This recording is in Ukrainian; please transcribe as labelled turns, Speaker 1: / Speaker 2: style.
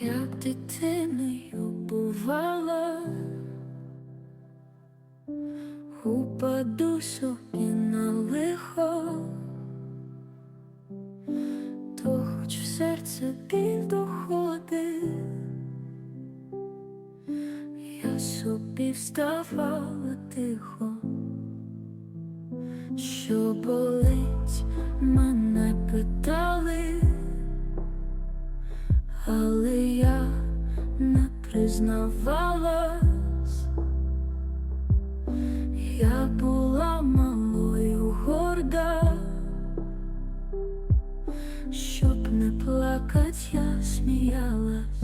Speaker 1: як дитиною бувала, упаду собі на лихо, то хоч в серце біль доходить, я собі вставала тихо, що болить, мене питали але я не признавалась, я була малою горда, щоб не плакать, я сміялась.